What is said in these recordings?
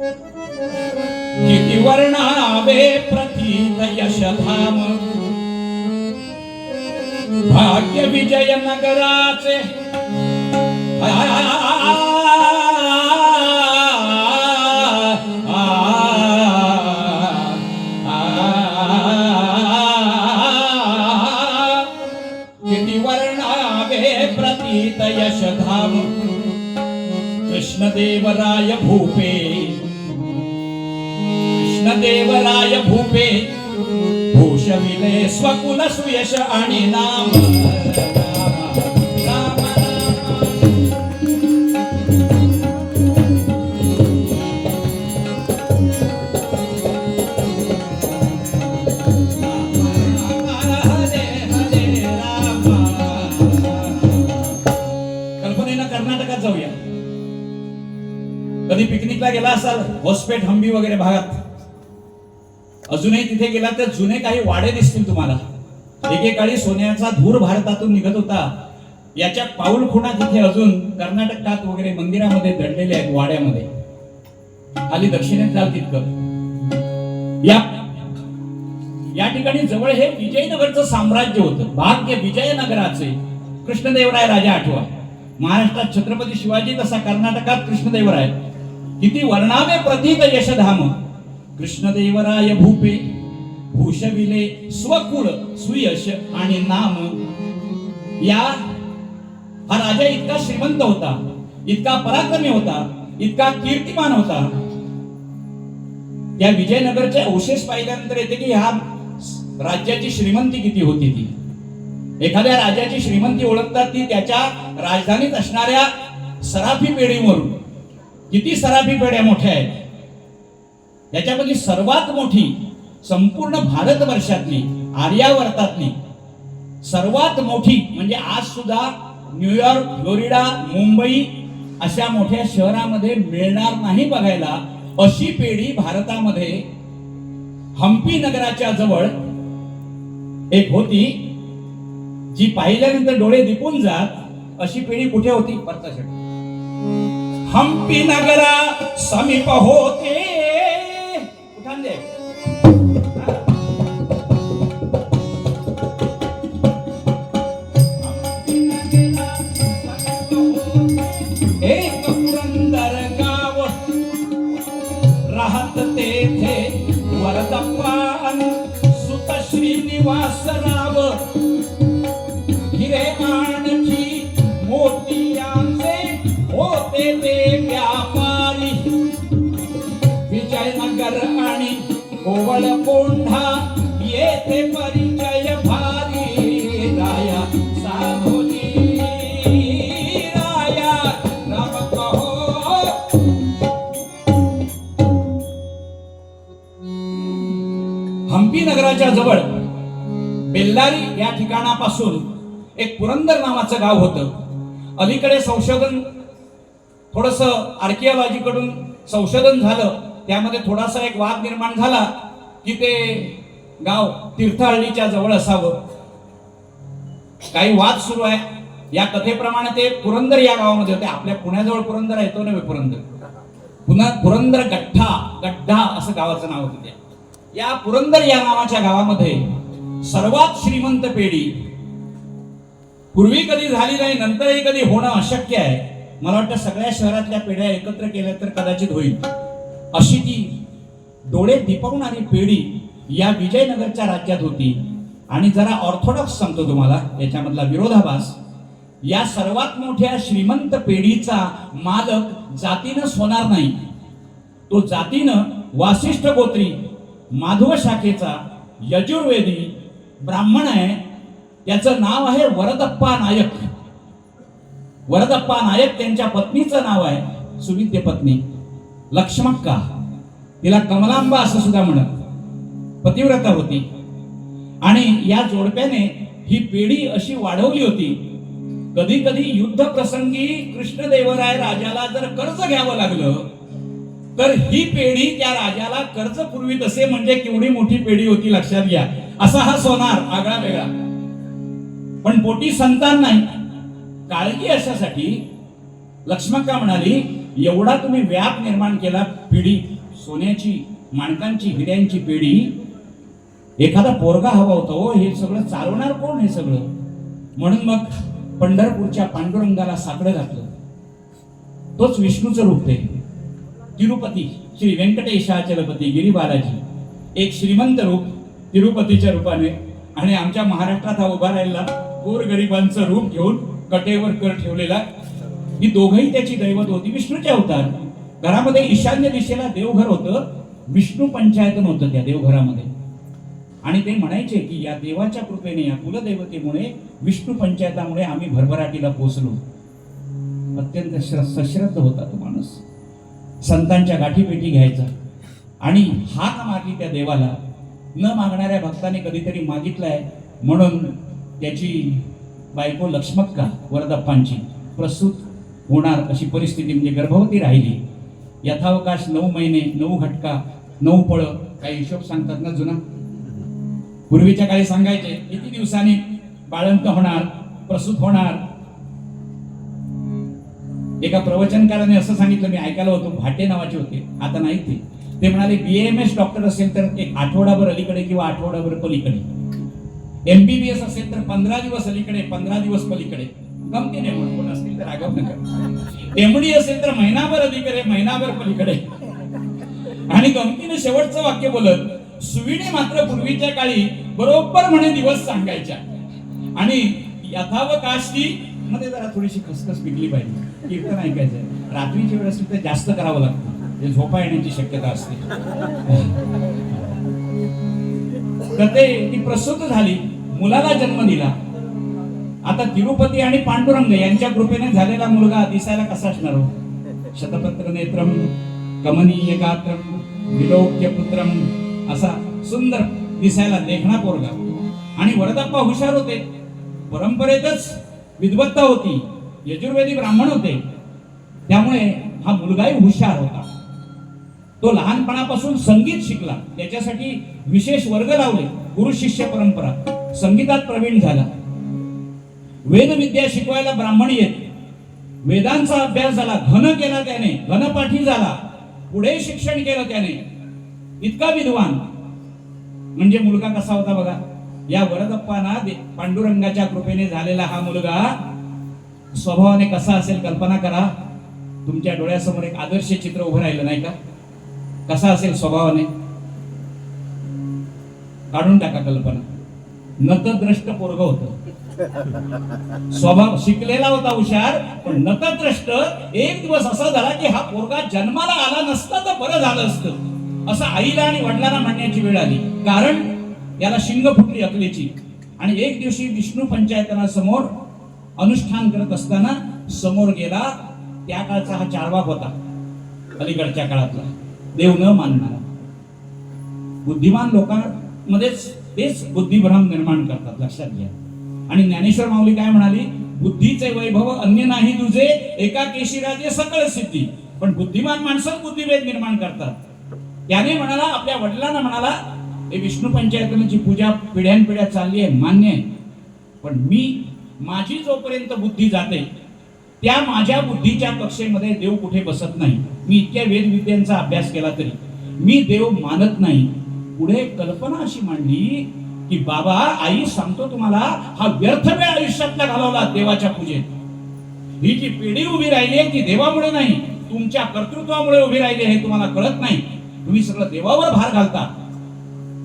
किती वर्णावे प्रथित यशधाम. भाग्य विजय नगराचे किती वर्णावे प्रतीत यशधाम. कृष्णदेवराय भूपे देवराय भूपे. भूषविले स्वकुल सुयश आणि नाम. कल्पनेनं कर्नाटकात जाऊया. कधी पिकनिकला गेला असाल होसपेट हंबी वगैरे भागात? अजूनही तिथे गेला तर जुने काही वाडे दिसतील तुम्हाला. एकेकाळी सोन्याचा धूर भारतातून निघत होता. याच्या पाऊल खुणा तिथे अजून कर्नाटकात वगैरे मंदिरामध्ये दडलेले आहेत वाड्यामध्ये. खाली दक्षिणेत जाल तितकं. या या ठिकाणी जवळ हे विजयनगरचं साम्राज्य होतं. भाग्य विजयनगराचे कृष्णदेवराय राजा आठवा. महाराष्ट्रात छत्रपती शिवाजी तसा कर्नाटकात कृष्णदेवराय. किती वर्णावे प्रतीक यशधाम. कृष्णदेवराय भूपे भूषविले स्वकुळ सुयश आणि नाम. या हा राजा इतका श्रीमंत होता इतका पराक्रमी होता इतका कीर्तिमान होता. या विजयनगरचे अवशेष पाहिल्यानंतर येते की ह्या राज्याची श्रीमंती किती होती ती. एखाद्या राजाची श्रीमंती ओळखतात ती त्याच्या राजधानीत असणाऱ्या सराफी पेढीवरून. किती सराफी पेढ्या मोठ्या आहेत. याच्यापैकी सर्वात मोठी संपूर्ण भारतवर्षातली आर्यावर्तातली सर्वात मोठी म्हणजे आज सुद्धा न्यूयॉर्क फ्लोरिडा मुंबई अशा मोठ्या शहरामध्ये मिळणार नाही बघायला अशी पेढी भारतामध्ये हम्पी नगराच्या जवळ एक होती जी पाहिल्यानंतर डोळे दिपून जात अशी पेढी कुठे होती? परचा हम्पी नगरा समीप होते. राहत तेथे. वरदप्पान सुत श्रीनिवास राव. हिरे आणखी मोती यांचे होते ते व्यापारी. विजयनगर आणि कोवळ कोंढा येथे परी ठिकाणापासून एक पुरंदर नावाचं गाव होतं. अलीकडे संशोधन थोडंसं आर्किओलॉजीकडून संशोधन झालं. त्यामध्ये थोडासा एक वाद निर्माण झाला की ते गाव तीर्थहल्लीच्या जवळ असावं. काही वाद सुरू आहे. या कथेप्रमाणे ते पुरंदर या गावामध्ये होते. आपल्या पुण्याजवळ पुरंदर आहे तो नव्हे पुरंदर. पुन्हा पुरंदर गठ्ठा गड्ढा असं गावाचं नाव होतं त्या या पुरंदर या नावाच्या गावामध्ये सर्वात श्रीमंत पेढी. पूर्वी कधी झाली नाही नंतरही कधी होणं अशक्य आहे. मला वाटतं सगळ्या शहरातल्या पेढ्या एकत्र केल्या तर कदाचित होईल. अशी ती डोळे दिपवणारी पेढी या विजयनगरच्या राज्यात होती. आणि जरा ऑर्थोडॉक्स सांगतो तुम्हाला याच्यामधला विरोधाभास. या सर्वात मोठ्या श्रीमंत पेढीचा मालक जातीनंच होणार नाही. तो जातीनं वासिष्ठ गोत्री माधव शाखेचा यजुर्वेदी ब्राह्मण आहे याचं नाव आहे वरदप्पा नायक. वरदप्पा नायक त्यांच्या पत्नीचं नाव आहे सुविद्य पत्नी. लक्ष्मक्का. तिला कमलांबा असं सुद्धा म्हणत पतिव्रता होती. आणि या जोडप्याने ही पेढी अशी वाढवली होती. कधी कधी युद्ध प्रसंगी कृष्णदेवराय राजाला जर कर्ज घ्यावं लागलं तर ही पेढी त्या राजाला कर्ज पुरवीत असे म्हणजे केवढी मोठी पेढी होती लक्षात घ्या. असा हा सोनार आगळा वेगळा. पण पोटी संतान नाही. काळजी अशासाठी लक्ष्मक्का म्हणाली एवढा तुम्ही व्याप निर्माण केला पिढी सोन्याची माणकांची हिऱ्यांची पिढी एखादा पोरगा हवा होता हो हे सगळं चालवणार कोण हे सगळं? म्हणून मग पंढरपूरच्या पांडुरंगाला साकडं घातलं. तोच विष्णूचं रूप ते तिरुपती श्री व्यंकटेशाचलपती गिरी बालाजी एक श्रीमंत रूप तिरुपतीच्या रूपाने. आणि आमच्या महाराष्ट्रात हा उभा राहिलेला गोरगरिबांचं रूप घेऊन कटेवर कर ठेवलेला ही दोघही त्याची दैवत होती. विष्णूचे अवतार. घरामध्ये ईशान्य दिशेला देवघर होतं. विष्णू पंचायतन होतं त्या देवघरामध्ये. आणि ते म्हणायचे की या देवाच्या कृपेने या कुलदैवतेमुळे विष्णू पंचायतामुळे आम्ही भरभराटीला पोचलो अत्यंत श्र- सश्रद्ध होता तो माणूस. संतांच्या गाठीपेटी घ्यायचा. आणि हात मारली त्या देवाला न मागणाऱ्या भक्ताने कधीतरी मागितलाय म्हणून त्याची बायको लक्ष्मक्का वरदप्पांची प्रसूत होणार अशी परिस्थिती म्हणजे गर्भवती राहिली. यथावकाश नऊ महिने नऊ घटका नऊ पळ काही हिशोब सांगतात ना जुना? पूर्वीच्या काळी सांगायचे किती दिवसांनी बाळंत होणार प्रसूत होणार? एका प्रवचनकाराने असं सांगितलं मी ऐकायला होतो भाटे नावाचे होते आता नाही ते. ते म्हणाले बीएमएस डॉक्टर असेल तर एक आठवडाभर अलीकडे किंवा आठवडाभर पलीकडे. एमबीबीएस असेल तर पंधरा दिवस अलीकडे पंधरा दिवस पलीकडे. गमतीने म्हणून कोण असतील तर रागव नका एमडी असेल तर महिनाभर अलीकडे महिनाभर पलीकडे. आणि गमतीने शेवटचं वाक्य बोलत सुविणे मात्र पूर्वीच्या काळी बरोबर म्हणे दिवस सांगायच्या. आणि यथावकाशी मध्ये जरा थोडीशी खसखस पिकली पाहिजे. कीर्तन ऐकायचं रात्रीच्या वेळ असेल तर जास्त करावं लागतं. म्हणजे झोपा येण्याची शक्यता असते. तर ते ती प्रसूत झाली. मुलाला जन्म दिला. आता तिरुपती आणि पांडुरंग यांच्या कृपेने झालेला मुलगा दिसायला कसा असणार हो? शतपत्र नेत्रम कमनीय गात्रम विलोक्य पुत्रम असा सुंदर दिसायला देखणा पोरगा. आणि वरदप्पा हुशार होते. परंपरेतच विद्वत्ता होती. यजुर्वेदी ब्राह्मण होते. त्यामुळे हा मुलगाही हुशार होता. तो लहानपणापासून संगीत शिकला. त्याच्यासाठी विशेष वर्ग लावले. गुरु शिष्य परंपरा. संगीतात प्रवीण झाला. वेदविद्या शिकवायला ब्राह्मण येत. वेदांचा अभ्यास झाला. घन केला त्याने. घनपाठी झाला. पुढे शिक्षण केलं त्याने. इतका विद्वान. म्हणजे मुलगा कसा होता बघा? या वरदप्पाना पांडुरंगाच्या कृपेने झालेला हा मुलगा स्वभावाने कसा असेल कल्पना करा. तुमच्या डोळ्यासमोर एक आदर्श चित्र उभं राहिलं नाही का? कसा असेल स्वभावाने? काढून टाका कल्पना. नतद्रष्ट पोरग होत. स्वभाव शिकलेला होता हुशार पण नतद्रष्ट एक दिवस असा झाला की हा पोरगा जन्माला आला नसता तर बरं झालं असतं. असं आईला आणि वडिलांना म्हणण्याची वेळ आली. कारण याला शिंग फुटली अकलेची. आणि एक दिवशी विष्णू पंचायतना समोर अनुष्ठान करत असताना समोर गेला. त्या काळचा हा चारवाक होता अलीकडच्या काळातला. देव न मानणारा. बुद्धिमान लोकांमध्येच तेच बुद्धिभ्रम निर्माण करतात लक्षात घ्या. आणि ज्ञानेश्वर माऊली काय म्हणाली? बुद्धीचे वैभव अन्य नाही तुझे एका केशिराजे सकळ सिद्धी. पण बुद्धिमान माणसं बुद्धिभेद निर्माण करतात. त्याने म्हणाला आपल्या वडिलांना म्हणाला हे विष्णू पंचायतनाची पूजा पिढ्यानपिढ्या चालली आहे मान्य आहे. पण मी माझी जोपर्यंत बुद्धी जाते त्या माझ्या बुद्धीच्या कक्षेमध्ये देव कुठे बसत नाही. मी इतक्या वेदविद्यांचा अभ्यास केला तरी. मी देव मानत नाही. पुढे कल्पना अशी मांडली की बाबा आई सांगतो तुम्हाला हा व्यर्थ वेळ आयुष्यातला घालवला देवाच्या पूजेत. ही जी पिढी उभी राहिली आहे ती देवामुळे नाही. तुमच्या कर्तृत्वामुळे उभी राहिली हे तुम्हाला कळत नाही. तुम्ही सगळं देवावर भार घालता.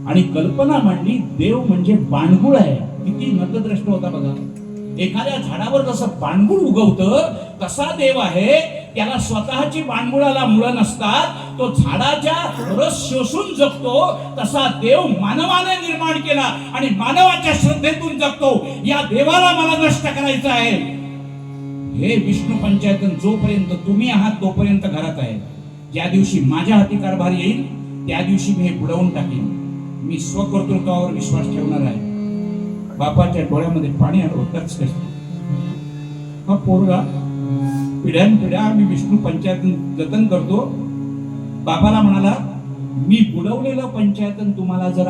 आणि कल्पना मांडली देव म्हणजे बाणगुळ आहे. किती नतद्रष्ट होता बघा. एखाद्या झाडावर जसं बाणगुळ उगवतं तसा देव आहे त्याला स्वतःची बाणगुळाला मुळं नसतात तो झाडाच्या रस शोषून जगतो तसा देव मानवाने निर्माण केला आणि मानवाच्या श्रद्धेतून जगतो. या देवाला मला नष्ट करायचं आहे. हे विष्णू पंचायतन जोपर्यंत तुम्ही आहात तोपर्यंत घरात आहे. ज्या दिवशी माझ्या हाती कारभार येईल त्या दिवशी मी हे बुडवून टाकेन. मी स्वकर्तृत्वावर विश्वास ठेवणार आहे. बापाच्या डोळ्यामध्ये पाणी आलं होतच हा पोरगा पिढ्यानपिढ्या आम्ही विष्णू पंचायतन जतन करतो. बापाला म्हणाला मी बुडवलेलं पंचायतन तुम्हाला जर